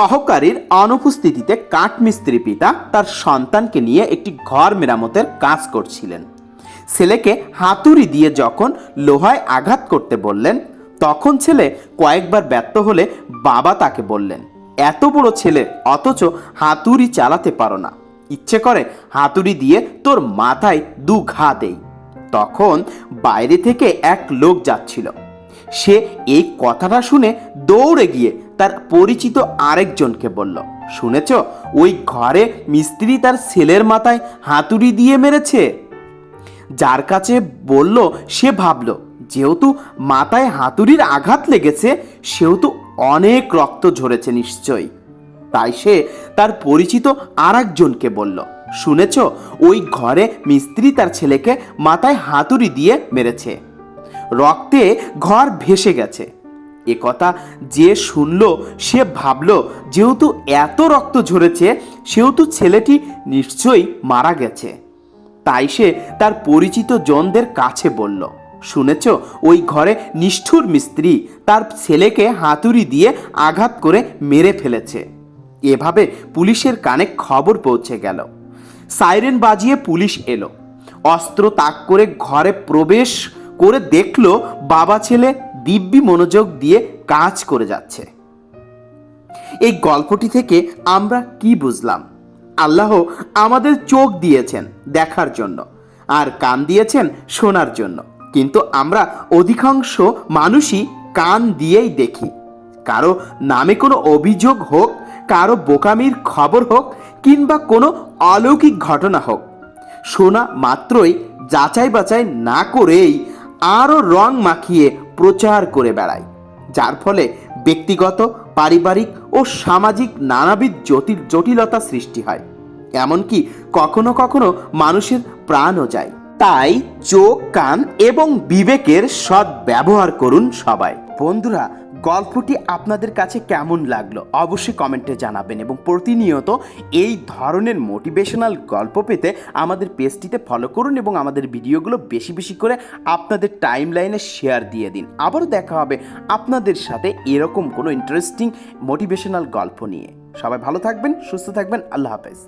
সহকারীর অনুপস্থিতিতে কাঠমিস্ত্রি পিতা তার সন্তানকে নিয়ে একটি ঘর মেরামতের কাজ করছিলেন। ছেলেকে হাতুড়ি দিয়ে যখন লোহায় আঘাত করতে বললেন, তখন ছেলে কয়েকবার ব্যর্থ হলে বাবা তাকে বললেন, এত বড় ছেলে, অথচ হাতুড়ি চালাতে পারো না। ইচ্ছে করে হাতুড়ি দিয়ে তোর মাথায় দু ঘা দেই। তখন বাইরে থেকে এক লোক যাচ্ছিল। সে এই কথাটা শুনে দৌড়ে গিয়ে তার পরিচিত আরেকজনকে বলল, শুনেছ, ওই ঘরে মিস্ত্রি তার ছেলের মাথায় হাতুড়ি দিয়ে মেরেছে? যার কাছে বলল, সে ভাবল, যেহেতু মাথায় হাতুড়ির আঘাত লেগেছে, সেহেতু অনেক রক্ত ঝরেছে নিশ্চয়ই। তাই সে তার পরিচিত আর একজনকে বলল, শুনেছ, ওই ঘরে মিস্ত্রি তার ছেলেকে মাথায় হাতুড়ি দিয়ে মেরেছে? রক্তে ঘর ভেসে গেছে। এ কথা যে শুনল, সে ভাবল, যেহেতু এত রক্ত ঝরেছে, সেহেতু ছেলেটি নিশ্চয়ই মারা গেছে। তাই সে তার পরিচিত জনদের কাছে বলল, শুনেছ, ওই ঘরে নিষ্ঠুর মিস্ত্রি তার ছেলেকে হাতুড়ি দিয়ে আঘাত করে মেরে ফেলেছে। এভাবে পুলিশের কানে খবর পৌঁছে গেল। সাইরেন বাজিয়ে পুলিশ এলো। অস্ত্র তাক করে ঘরে প্রবেশ করে দেখল বাবা ছেলে দিব্যি মনোযোগ দিয়ে কাজ করে যাচ্ছে। এই গল্পটি থেকে আমরা কি বুঝলাম? আল্লাহ আমাদের চোখ দিয়েছেন দেখার জন্য আর কান দিয়েছেন শোনার জন্য। কিন্তু আমরা অধিকাংশ মানুষই কান দিয়েই দেখি। কারও নামে কোনো অভিযোগ হোক, কারও বোকামির খবর হোক কিংবা কোনো অলৌকিক ঘটনা হোক, শোনা মাত্রই যাচাই বাছাই না করেই আরও রং মাখিয়ে প্রচার করে বেড়ায়, যার ফলে ব্যক্তিগত, পারিবারিক ও সামাজিক নানাবিধ জটিল, জটিলতা সৃষ্টি হয়। এমনকি কখনো কখনো মানুষের প্রাণও যায়। তাই চোখ, কান এবং বিবেকের সৎ ব্যবহার করুন সবাই। বন্ধুরা, গল্পটি আপনাদের কাছে কেমন লাগল অবশ্যই কমেন্টে জানাবেন এবং প্রতিনিয়ত এই ধরনের মোটিভেশনাল গল্প পেতে আমাদের পেজটিতে ফলো করুন এবং আমাদের ভিডিওগুলো বেশি বেশি করে আপনাদের টাইম লাইনে শেয়ার দিয়ে দিন। আবারও দেখা হবে আপনাদের সাথে এরকম কোনো ইন্টারেস্টিং মোটিভেশনাল গল্প নিয়ে। সবাই ভালো থাকবেন, সুস্থ থাকবেন, আল্লাহ হাফেজ।